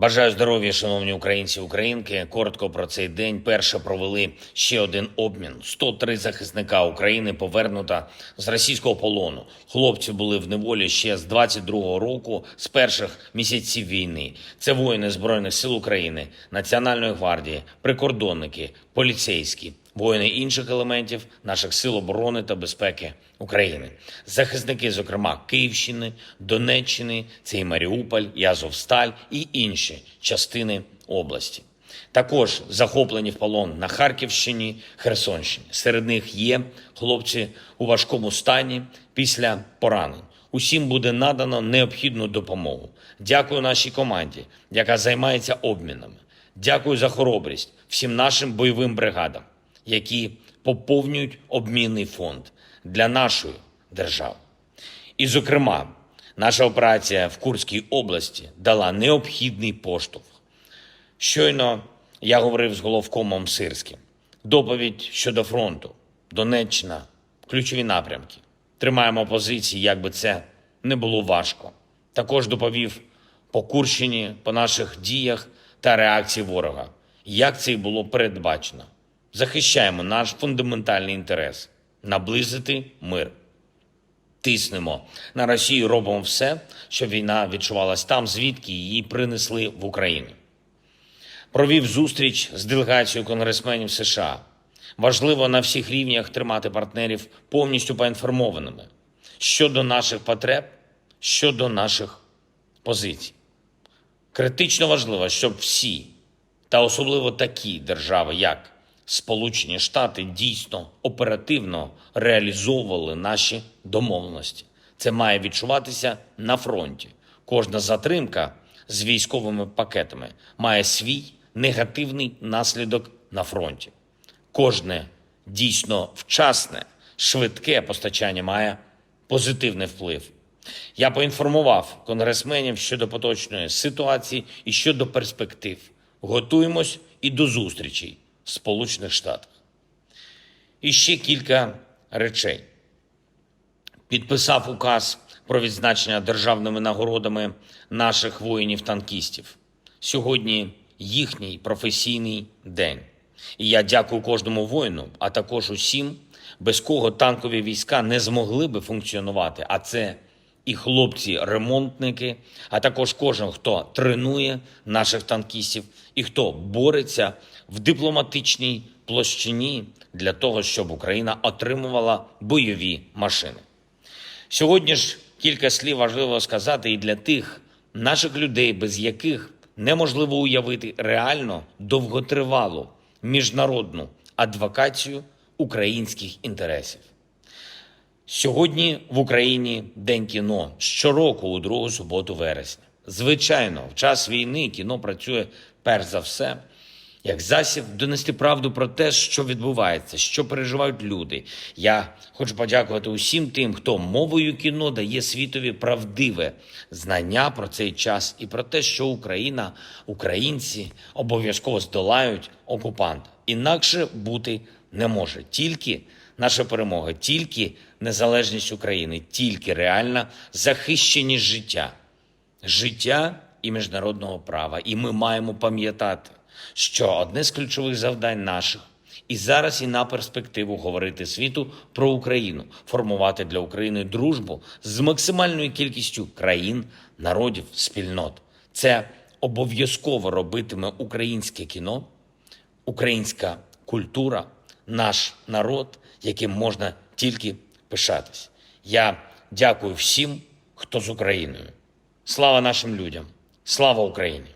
Бажаю здоров'я, шановні українці українки. Коротко про цей день. Перше провели ще один обмін. 103 захисника України повернута з російського полону. Хлопці були в неволі ще з 22-го року, з перших місяців війни. Це воїни збройних сил України, Національної гвардії, прикордонники, поліцейські. Воїни інших елементів наших сил оборони та безпеки України, захисники, зокрема Київщини, Донеччини, це і Маріуполь, і Азовсталь і інші частини області. Також захоплені в полон на Харківщині, Херсонщині. Серед них є хлопці у важкому стані після поранень. Усім буде надано необхідну допомогу. Дякую нашій команді, яка займається обмінами. Дякую за хоробрість всім нашим бойовим бригадам, які поповнюють обмінний фонд для нашої держави. І, зокрема, наша операція в Курській області дала необхідний поштовх. Щойно я говорив з головкомом Сирським. Доповідь щодо фронту, Донеччина, ключові напрямки. Тримаємо позиції, як би це не було важко. Також доповів по Курщині, по наших діях та реакції ворога. Як це й було передбачено. Захищаємо наш фундаментальний інтерес наблизити мир. Тиснемо на Росію, робимо все, щоб війна відчувалась там, звідки її принесли в Україну. Провів зустріч з делегацією конгресменів США. Важливо на всіх рівнях тримати партнерів повністю поінформованими щодо наших потреб, щодо наших позицій. Критично важливо, щоб всі, та особливо такі держави, як Сполучені Штати, дійсно оперативно реалізовували наші домовленості. Це має відчуватися на фронті. Кожна затримка з військовими пакетами має свій негативний наслідок на фронті. Кожне дійсно вчасне, швидке постачання має позитивний вплив. Я поінформував конгресменів щодо поточної ситуації і щодо перспектив. Готуємось і до зустрічей Сполучених Штатах. І ще кілька речей. Підписав указ про відзначення державними нагородами наших воїнів-танкістів. Сьогодні їхній професійний день. І я дякую кожному воїну, а також усім, без кого танкові війська не змогли би функціонувати. А це і хлопці-ремонтники, а також кожен, хто тренує наших танкістів і хто бореться в дипломатичній площині для того, щоб Україна отримувала бойові машини. Сьогодні ж кілька слів важливо сказати і для тих наших людей, без яких неможливо уявити реально довготривалу міжнародну адвокацію українських інтересів. Сьогодні в Україні День кіно щороку у другу суботу вересня. Звичайно, в час війни кіно працює перш за все як засіб донести правду про те, що відбувається, що переживають люди. Я хочу подякувати усім тим, хто мовою кіно дає світові правдиве знання про цей час і про те, що Україна, українці обов'язково здолають окупанта. Інакше бути не може. Тільки наша перемога, тільки незалежність України, тільки реальна захищеність життя, життя і міжнародного права. І ми маємо пам'ятати, що одне з ключових завдань наших і зараз, і на перспективу говорити світу про Україну, формувати для України дружбу з максимальною кількістю країн, народів, спільнот. Це обов'язково робитиме українське кіно, українська культура, наш народ, яким можна тільки пишатись. Я дякую всім, хто з Україною. Слава нашим людям! Слава Україні!